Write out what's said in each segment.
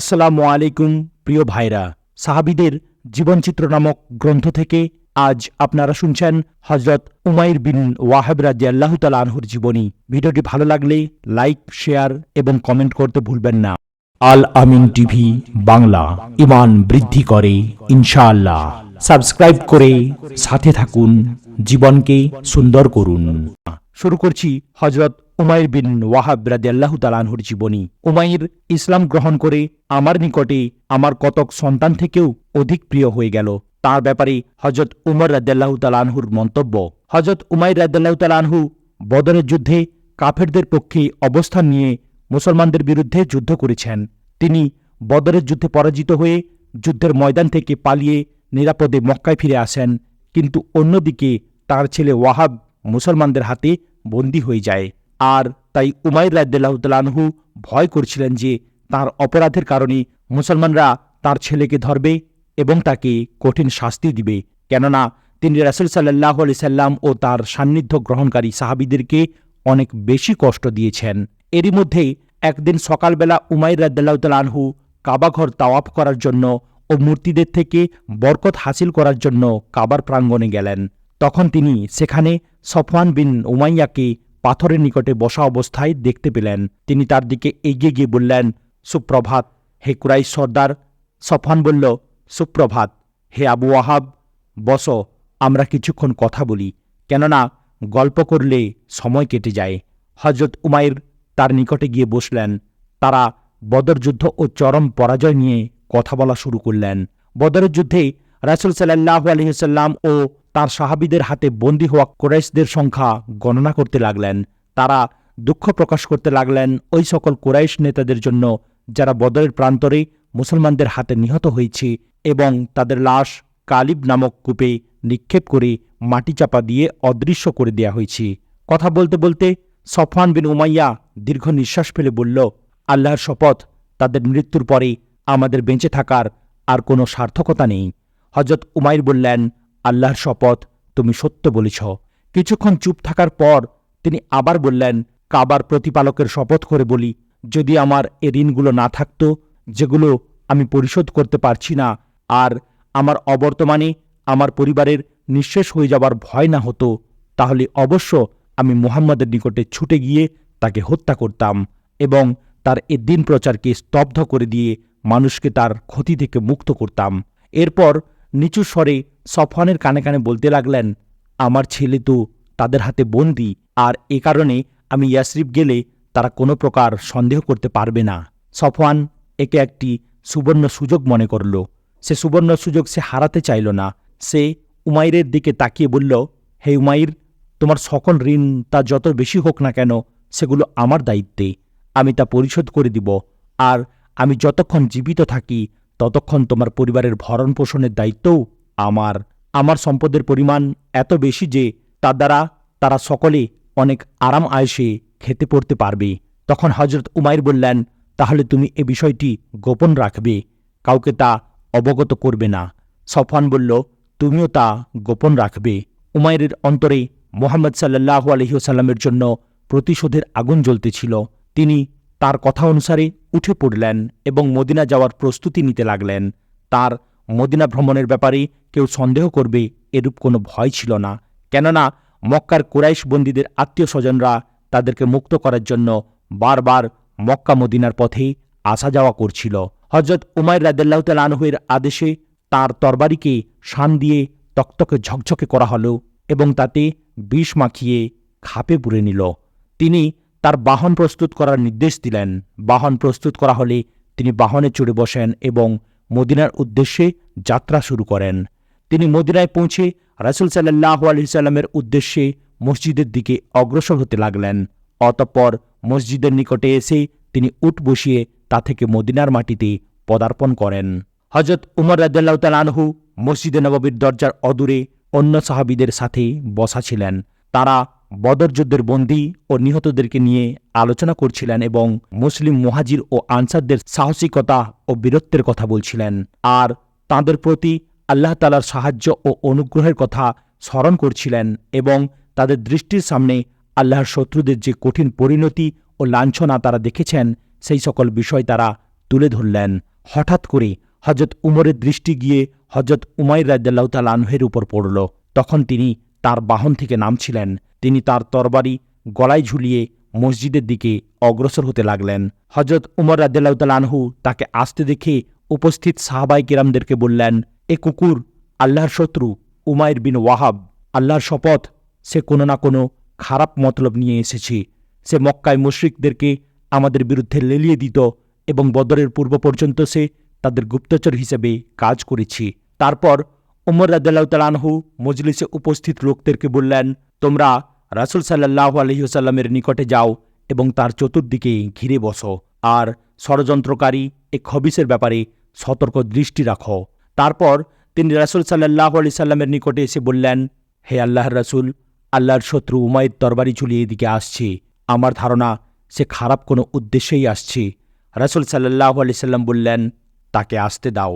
আসসালামু আলাইকুম, প্রিয় ভাইরা। সাহাবিদের জীবনচিত্র নামক গ্রন্থ থেকে আজ আপনারা শুনছেন হজরত উমাইর বিন ওয়াহাব রাজি আল্লাহ আনহুর জীবনী। ভিডিওটি ভালো লাগলে লাইক, শেয়ার এবং কমেন্ট করতে ভুলবেন না। আল আমিন টিভি, বাংলা ইমান বৃদ্ধি করে, ইনশাআল্লাহ। সাবস্ক্রাইব করে সাথে থাকুন, জীবনকে সুন্দর করুন। শুরু করছি হজরত উমাইর বিন ওয়াহাব রাদি আল্লাহ তালানহুর জীবনী। উমাইর ইসলাম গ্রহণ করে আমার নিকটে আমার কতক সন্তান থেকেও অধিক প্রিয় হয়ে গেল। তার ব্যাপারে হজরত উমর রাদ্দাল্লাহ তালানহুর মন্তব্য। হজরত উমাইর রাদ্দাল্লাহ তালানহু বদরের যুদ্ধে কাফেরদের পক্ষে অবস্থান নিয়ে মুসলমানদের বিরুদ্ধে যুদ্ধ করেছেন। তিনি বদরের যুদ্ধে পরাজিত হয়ে যুদ্ধের ময়দান থেকে পালিয়ে নিরাপদে মক্কায় ফিরে আসেন। কিন্তু অন্যদিকে তার ছেলে ওয়াহাব মুসলমানদের হাতে বন্দী হয়ে যায়। আর তাই উমাইর রাদ্দাল্লাহতালানহু ভয় করছিলেন যে তার অপরাধের কারণে মুসলমানরা তার ছেলেকে ধরবে এবং তাকে কঠিন শাস্তি দিবে। কেননা তিনি রাসুল সাল্লাহ আলি সাল্লাম ও তার সান্নিধ্য গ্রহণকারী সাহাবিদেরকে অনেক বেশি কষ্ট দিয়েছেন। এরই মধ্যে একদিন সকালবেলা উমাইর রাদ্দাল্লাহতালানহু কাবাঘর তাওয়াফ করার জন্য ও মূর্তিদের থেকে বরকত হাসিল করার জন্য কাবার প্রাঙ্গণে গেলেন। তখন তিনি সেখানে সফওয়ান বিন উমাইয়াকে পাথরের নিকটে বসা অবস্থায় দেখতে পেলেন। তিনি তার দিকে এগিয়ে গিয়ে বললেন, সুপ্রভাত, হে কুরাই সর্দার। সফান বলল, সুপ্রভাত, হে আবু ওয়াহাব, বস, আমরা কিছুক্ষণ কথা বলি। কেননা, গল্প করলে সময় কেটে যায়। হজরত উমাইর তার নিকটে গিয়ে বসলেন। তারা বদর যুদ্ধ ও চরম পরাজয় নিয়ে কথা বলা শুরু করলেন। বদরের যুদ্ধে রাসুল সাল্লাহ আলহিসাল্লাম ও তার সাহাবিদের হাতে বন্দী হওয়া কোরাইশদের সংখ্যা গণনা করতে লাগলেন। তারা দুঃখ প্রকাশ করতে লাগলেন ওই সকল কোরাইশ নেতাদের জন্য, যারা বদরের প্রান্তরে মুসলমানদের হাতে নিহত হয়েছে এবং তাদের লাশ কালিব নামক কূপে নিক্ষেপ করে মাটি চাপা দিয়ে অদৃশ্য করে দেয়া হয়েছে। কথা বলতে বলতে সফান বিন উমাইয়া দীর্ঘ নিঃশ্বাস ফেলে বলল, আল্লাহর শপথ, তাদের মৃত্যুর পরে আমাদের বেঁচে থাকার আর কোনো সার্থকতা নেই। হজরত উমাইর বললেন আল্লাহর শপথ তুমি সত্য বলেছ। কিছুক্ষণ চুপ থাকার পর তিনি আবার বললেন, কাবার প্রতিপালকের শপথ করে বলি, যদি আমার এ ঋণগুলো না থাকত, যেগুলো আমি পরিশোধ করতে পারছি না, আর আমার অবর্তমানে আমার পরিবারের নিঃশেষ হয়ে যাবার ভয় না হতো, তাহলে অবশ্য আমি মুহাম্মাদের নিকটে ছুটে গিয়ে তাকে হত্যা করতাম এবং তার এ দিন প্রচারকে স্তব্ধ করে দিয়ে মানুষকে তার ক্ষতি থেকে মুক্ত করতাম। এরপর নিচু স্বরে সফানের কানে কানে বলতে লাগলেন, আমার ছেলে তো তাদের হাতে বন্দি, আর এ কারণে আমি ইয়াসরিফ গেলে তারা কোনো প্রকার সন্দেহ করতে পারবে না। সফওয়ান একে একটি সুবর্ণ সুযোগ মনে করল। সে সুবর্ণ সুযোগ সে হারাতে চাইল না। সে উমাইরের দিকে তাকিয়ে বলল, হে উমাইর, তোমার সকল ঋণ তা যত বেশি হোক না কেন, সেগুলো আমার দায়িত্বে। আমি তা পরিশোধ করে দিব, আর আমি যতক্ষণ জীবিত থাকি ততক্ষণ তোমার পরিবারের ভরণ পোষণের দায়িত্বও আমার। আমার সম্পদের পরিমাণ এত বেশি যে তার দ্বারা তারা সকলে অনেক আরাম আয়সে খেতে পড়তে পারবে। তখন হজরত উমাইর বললেন, তাহলে তুমি এ বিষয়টি গোপন রাখবে। কাউকে তা অবগত করবে না। সফান বলল, তুমিও তা গোপন রাখবে। উমাইরের অন্তরে মোহাম্মদ সাল্লাহ আলহিউসাল্লামের জন্য প্রতিশোধের আগুন জ্বলতেছিল। তিনি তার কথা অনুসারে উঠে পড়লেন এবং মদিনা যাওয়ার প্রস্তুতি নিতে লাগলেন। তার মদিনা ভ্রমণের ব্যাপারে কেউ সন্দেহ করবে এরূপ কোনো ভয় ছিল না। কেননা মক্কার কুরাইশ বন্দীদের আত্মীয় স্বজনরা তাদেরকে মুক্ত করার জন্য বারবার মক্কা মদিনার পথে আসা যাওয়া করছিল। হজরত উমায় রাদাল্লাহ তালানহুয়ের আদেশে তার তরবারিকে শান দিয়ে তক্তকে ঝকঝকে করা হলো এবং তাতে বিষ মাখিয়ে খাপে পুরে নিল। তিনি তার বাহন প্রস্তুত করার নির্দেশ দিলেন। বাহন প্রস্তুত করা হলে তিনি বাহনে চড়ে বসেন এবং মদিনার উদ্দেশ্যে যাত্রা শুরু করেন। তিনি মদিনায় পৌঁছে রাসুল সাল্লাহ আলি সাল্লামের উদ্দেশ্যে মসজিদের দিকে অগ্রসর হতে লাগলেন। অতঃপর মসজিদের নিকটে এসে তিনি উট বসিয়ে তা থেকে মদিনার মাটিতে পদার্পণ করেন। হজরত উমর তালানহু মসজিদে নবাবির দরজার অদূরে অন্য সাহাবিদের সাথে বসা ছিলেন। তারা বদর যুদ্ধের বন্দী ও নিহতদেরকে নিয়ে আলোচনা করছিলেন এবং মুসলিম মুহাজির ও আনসারদের সাহসিকতা ও বীরত্বের কথা বলছিলেন। আর তাঁদের প্রতি আল্লাহ তালার সাহায্য ও অনুগ্রহের কথা স্মরণ করছিলেন এবং তাদের দৃষ্টির সামনে আল্লাহর শত্রুদের যে কঠিন পরিণতি ও লাঞ্ছনা তারা দেখেছেন, সেই সকল বিষয় তারা তুলে ধরলেন। হঠাৎ করে হজরত উমরের দৃষ্টি গিয়ে হজরত উমাইর রাজ্লাহ তালানহের উপর পড়ল। তখন তিনি তার বাহন থেকে নামছিলেন। তিনি তার তরবারি গলায় ঝুলিয়ে মসজিদের দিকে অগ্রসর হতে লাগলেন। হজরত উমর রাজ্লাহ তালানহু তাকে আসতে দেখে উপস্থিত সাহাবাই কিরামদেরকে বললেন, এ কুকুর, আল্লাহর শত্রু উমায়ের বিন ওয়াহাব, আল্লাহর শপথ। সে কোনো না কোনো খারাপ মতলব নিয়ে এসেছে। সে মক্কায় মুশরিকদেরকে আমাদের বিরুদ্ধে লেলিয়ে দিত এবং বদরের পূর্ব পর্যন্ত সে তাদের গুপ্তচর হিসেবে কাজ করেছি। তারপর উমর তালানহু মজলিসে উপস্থিত লোকদেরকে বললেন, তোমরা রাসুল সাল্লাহ আলহিহসাল্লামের নিকটে যাও এবং তার চতুর্দিকে ঘিরে বসো আর ষড়যন্ত্রকারী এ খবিসের ব্যাপারে সতর্ক দৃষ্টি রাখো। তারপর তিনি রাসুল সাল্লাহ আলি সাল্লামের নিকটে এসে বললেন, হে আল্লাহর রাসুল, আল্লাহর শত্রু উমায়ের তরবারি ঝুলিয়ে এদিকে আসছে। আমার ধারণা, সে খারাপ কোনো উদ্দেশ্যেই আসছে। রাসুল সাল্লাহ আলি সাল্লাম বললেন, তাকে আসতে দাও।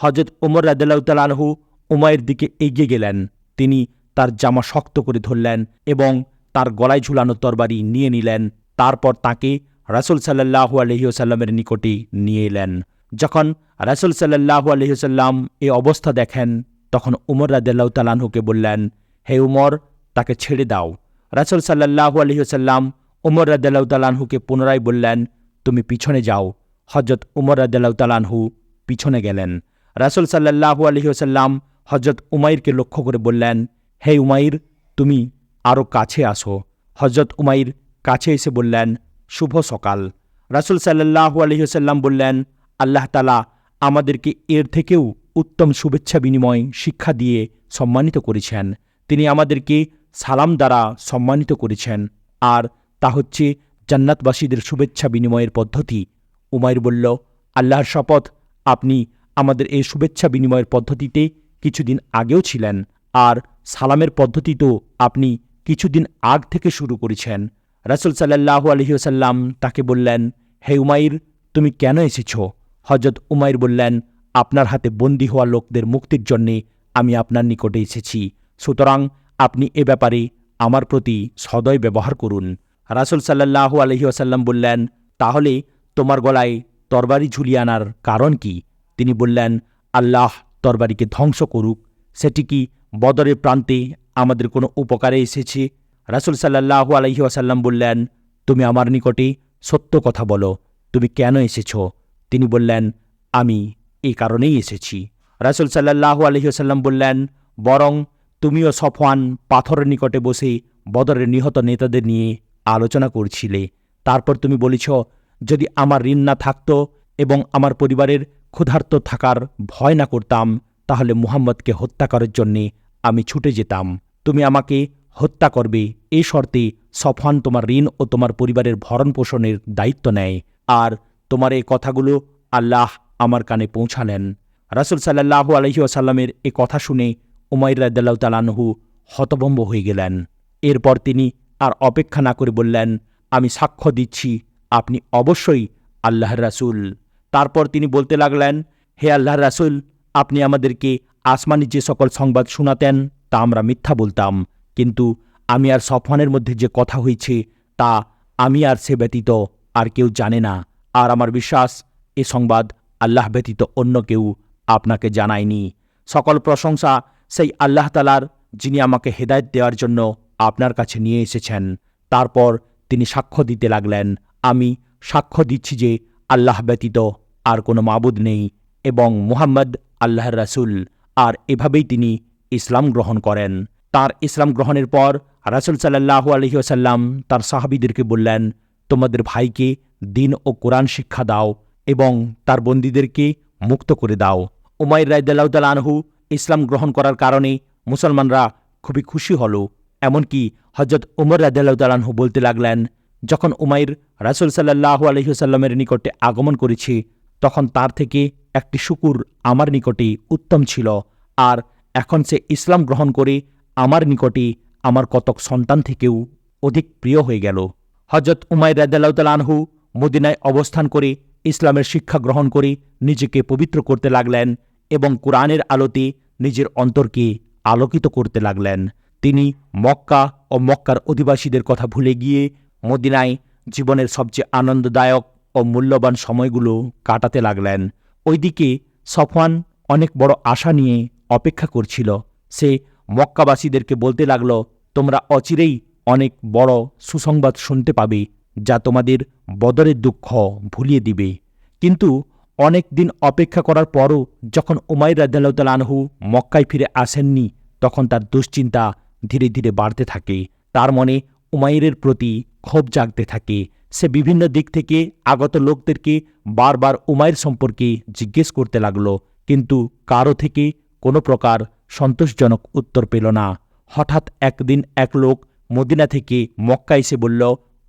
হজরত উমর তালানহু উমায়ের দিকে এগিয়ে গেলেন। তিনি তার জামা শক্ত করে ধরলেন এবং তার গলায় ঝুলানো তরবারি নিয়ে নিলেন। তারপর তাকে রাসুল সাল্লাহু আলহিউসাল্লামের নিকটে নিয়ে এলেন। যখন রাসুল সাল্লাহু আলহিউসাল্লাম এ অবস্থা দেখেন, তখন উমর রাদাল্লাহ তালানহুকে বললেন, হে উমর, তাকে ছেড়ে দাও। রাসুল সাল্লাহু আলহিউসাল্লাম উমর রাদাল্লাহ তালানহুকে পুনরায় বললেন, তুমি পিছনে যাও। হজরত উমর রাদাল্লাহ তালানহু পিছনে গেলেন। রাসুল সাল্লাহু আলহিউসাল্লাম হজরত উমাইরকে লক্ষ্য করে বললেন, হে উমাইর, তুমি আরও কাছে আসো। হজরত উমাইর কাছে এসে বললেন, শুভ সকাল। রাসুল সাল্লাহু আলহিহসাল্লাম বললেন, আল্লাহ তালা আমাদেরকে এর থেকেও উত্তম শুভেচ্ছা বিনিময় শিক্ষা দিয়ে সম্মানিত করেছেন। তিনি আমাদেরকে সালাম দ্বারা সম্মানিত করেছেন। আর তা হচ্ছে জান্নাতবাসীদের শুভেচ্ছা বিনিময়ের পদ্ধতি। উমাইর বলল, আল্লাহর শপথ, আপনি আমাদের এই শুভেচ্ছা বিনিময়ের পদ্ধতিতে কিছুদিন আগেও ছিলেন আর সালামের পদ্ধতি তো আপনি কিছুদিন আগ থেকে শুরু করেছেন। রাসুল সাল্লাহ আলহিউসাল্লাম তাকে বললেন, হে উমাইর, তুমি কেন এসেছ? হজরত উমাইর বললেন, আপনার হাতে বন্দী হওয়া লোকদের মুক্তির জন্যে আমি আপনার নিকটে এসেছি। সুতরাং আপনি এ ব্যাপারে আমার প্রতি সদয় ব্যবহার করুন। রাসুল সাল্লাহ আলহিউসাল্লাম বললেন, তাহলে তোমার গলায় তরবারি ঝুলিয়ে আনার কারণ কি? তিনি বললেন, আল্লাহ তরবারিকে ধ্বংস করুক। সেটি কি বদরের প্রান্তে আমাদের কোনো উপকারে এসেছে? রাসুল সাল্লাহু আলহি আসাল্লাম বললেন, তুমি আমার নিকটে সত্য কথা বলো। তুমি কেন এসেছ? তিনি বললেন, আমি এই কারণেই এসেছি। রাসুল সাল্লাহু আলহি আসাল্লাম বললেন, বরং তুমিও সফওয়ান পাথরের নিকটে বসে বদরের নিহত নেতাদের নিয়ে আলোচনা করছিলে। তারপর তুমি বলেছ, যদি আমার ঋণ না থাকত এবং আমার পরিবারের ক্ষুধার্ত থাকার ভয় না করতাম, তাহলে মুহাম্মদকে হত্যা করার জন্যে আমি ছুটে যেতাম। তুমি আমাকে হত্যা করবে, এ শর্তে সফান তোমার ঋণ ও তোমার পরিবারের ভরণ পোষণের দায়িত্ব নেয়। আর তোমার এই কথাগুলো আল্লাহ আমার কানে পৌঁছালেন। রাসুল সাল্লাহু আলহি আসাল্লামের এ কথা শুনে উমাইর রাদ্দাল্লাহ তালানহু হতভম্ব হয়ে গেলেন। এরপর তিনি আর অপেক্ষা না করে বললেন, আমি সাক্ষ্য দিচ্ছি, আপনি অবশ্যই আল্লাহর রাসুল। তারপর তিনি বলতে লাগলেন, হে আল্লাহ রাসুল, আপনি আমাদেরকে আসমানি যে সকল সংবাদ শোনাতেন, তা আমরা মিথ্যা বলতাম। কিন্তু আমি আর সফওয়ানের মধ্যে যে কথা হয়েছে তা আমি আর সে ব্যতীত আর কেউ জানে না। আর আমার বিশ্বাস, এ সংবাদ আল্লাহ ব্যতীত অন্য কেউ আপনাকে জানায়নি। সকল প্রশংসা সেই আল্লাহ তালার যিনি আমাকে হেদায়ত দেওয়ার জন্য আপনার কাছে নিয়ে এসেছেন। তারপর তিনি সাক্ষ্য দিতে লাগলেন, আমি সাক্ষ্য দিচ্ছি যে আল্লাহ ব্যতীত আর কোনো মাবুদ নেই এবং মুহাম্মদ আল্লাহর রাসুল আর এভাবেই তিনি ইসলাম গ্রহণ করেন। তার ইসলাম গ্রহণের পর রাসুল সাল্লাহু আলহিউসাল্লাম তার সাহাবিদেরকে বললেন, তোমাদের ভাইকে দিন ও কোরআন শিক্ষা দাও এবং তার বন্দীদেরকে মুক্ত করে দাও। উমাইর রায়দাল্লাহ আনহু ইসলাম গ্রহণ করার কারণে মুসলমানরা খুবই খুশি হল। এমনকি হজরত উমর রায়দাল্লাহ তালানহু বলতে লাগলেন যখন উমাইর রাসুল সাল্লাহু আলহিউসাল্লামের নিকটে আগমন করেছে, তখন তার থেকে একটি শুকুর আমার নিকটে উত্তম ছিল, আর এখন সে ইসলাম গ্রহণ করে আমার নিকটে আমার কতক সন্তান থেকেও অধিক প্রিয় হয়ে গেল। হজরত উমাইর রাদাল্লাহতালানহু মদিনায় অবস্থান করে ইসলামের শিক্ষা গ্রহণ করে নিজেকে পবিত্র করতে লাগলেন এবং কোরআনের আলোতে নিজের অন্তরকে আলোকিত করতে লাগলেন। তিনি মক্কা ও মক্কার অধিবাসীদের কথা ভুলে গিয়ে মদিনায় জীবনের সবচেয়ে আনন্দদায়ক ও মূল্যবান সময়গুলো কাটাতে লাগলেন। ওইদিকে সফওয়ান অনেক বড় আশা নিয়ে অপেক্ষা করছিল। সে মক্কাবাসীদেরকে বলতে লাগল, তোমরা অচিরেই অনেক বড় সুসংবাদ শুনতে পাবে যা তোমাদের বদরের দুঃখ ভুলিয়ে দিবে। কিন্তু অনেক দিন অপেক্ষা করার পরও যখন উমাইর রাজ্লাউতাল আনহু মক্কায় ফিরে আসেননি, তখন তার দুশ্চিন্তা ধীরে ধীরে বাড়তে থাকে। তার মনে উমাইরের প্রতি ক্ষোভ জাগতে থাকে। সে বিভিন্ন দিক থেকে আগত লোকদেরকে বারবার উমাইর সম্পর্কে জিজ্ঞেস করতে লাগল। কিন্তু কারও থেকে কোনো প্রকার সন্তোষজনক উত্তর পেল না। হঠাৎ একদিন এক লোক মদিনা থেকে মক্কা এসে বলল,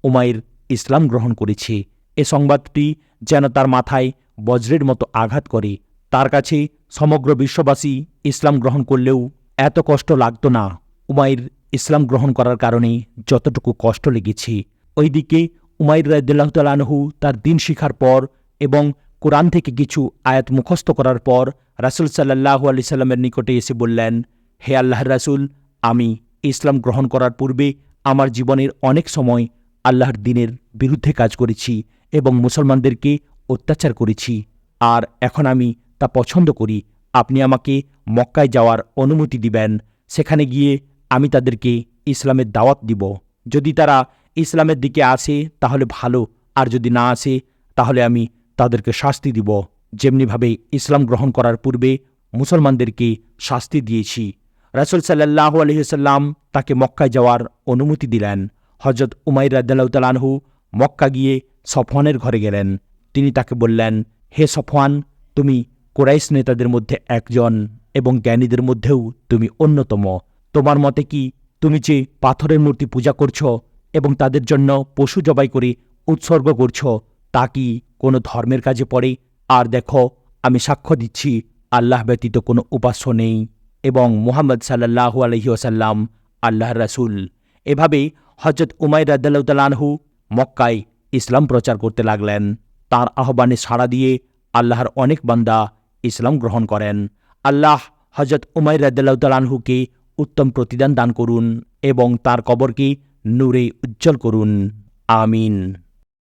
উমাইর ইসলাম গ্রহণ করেছে। এ সংবাদটি যেন তার মাথায় বজ্রের মতো আঘাত করে। তার কাছে সমগ্র বিশ্ববাসী ইসলাম গ্রহণ করলেও এত কষ্ট লাগত না। উমাইর ইসলাম গ্রহণ করার কারণে যতটুকু কষ্ট লেগেছে, ওইদিকে উমাইর রাজ্লাহ তালানহু তার দিন শিখার পর এবং কোরআন থেকে কিছু আয়াত মুখস্থ করার পর রাসুল সাল্লাহু আলি সাল্লামের নিকটে এসে বললেন, হে আল্লাহ রাসুল, আমি ইসলাম গ্রহণ করার পূর্বে আমার জীবনের অনেক সময় আল্লাহর দিনের বিরুদ্ধে কাজ করেছি এবং মুসলমানদেরকে অত্যাচার করেছি। আর এখন আমি তা পছন্দ করি। আপনি আমাকে মক্কায় যাওয়ার অনুমতি দিবেন। সেখানে গিয়ে আমি তাদেরকে ইসলামের দাওয়াত দিব। যদি তারা ইসলামের দিকে আসে, তাহলে ভালো। আর যদি না আসে, তাহলে আমি তাদেরকে শাস্তি দিব। যেমনিভাবে ইসলাম গ্রহণ করার পূর্বে মুসলমানদেরকে শাস্তি দিয়েছি। রাসুল সাল্লাহ আলহিসাল্লাম তাকে মক্কায় যাওয়ার অনুমতি দিলেন। হজরত উমাইর রাদ্দালাউতালানহু মক্কা গিয়ে সফওয়ানের ঘরে গেলেন। তিনি তাকে বললেন, হে সফওয়ান, তুমি কোরাইশ নেতাদের মধ্যে একজন এবং জ্ঞানীদের মধ্যেও তুমি অন্যতম। তোমার মতে কি? তুমি যে পাথরের মূর্তি পূজা করছ এবং তাদের জন্য পশু জবাই করে উৎসর্গ করছ, তা কি কোনো ধর্মের কাজে পড়ে? আর দেখো, আমি সাক্ষ্য দিচ্ছি, আল্লাহ ব্যতীত কোনো উপাস্য নেই। এবং মুহাম্মদ সাল্লাহু আলহি ওসাল্লাম আল্লাহর রাসুল। এভাবে হজরত উমাইর রাদ্দাল্লাহু মক্কায় ইসলাম প্রচার করতে লাগলেন। তার আহ্বানে সাড়া দিয়ে আল্লাহর অনেক বান্দা ইসলাম গ্রহণ করেন। আল্লাহ হজরত উমাইর রাদ্দাল্লাহতালানহুকে উত্তম প্রতিদান দান করুন এবং তার কবরকে নূরে উজ্জ্বল করুন। আমিন।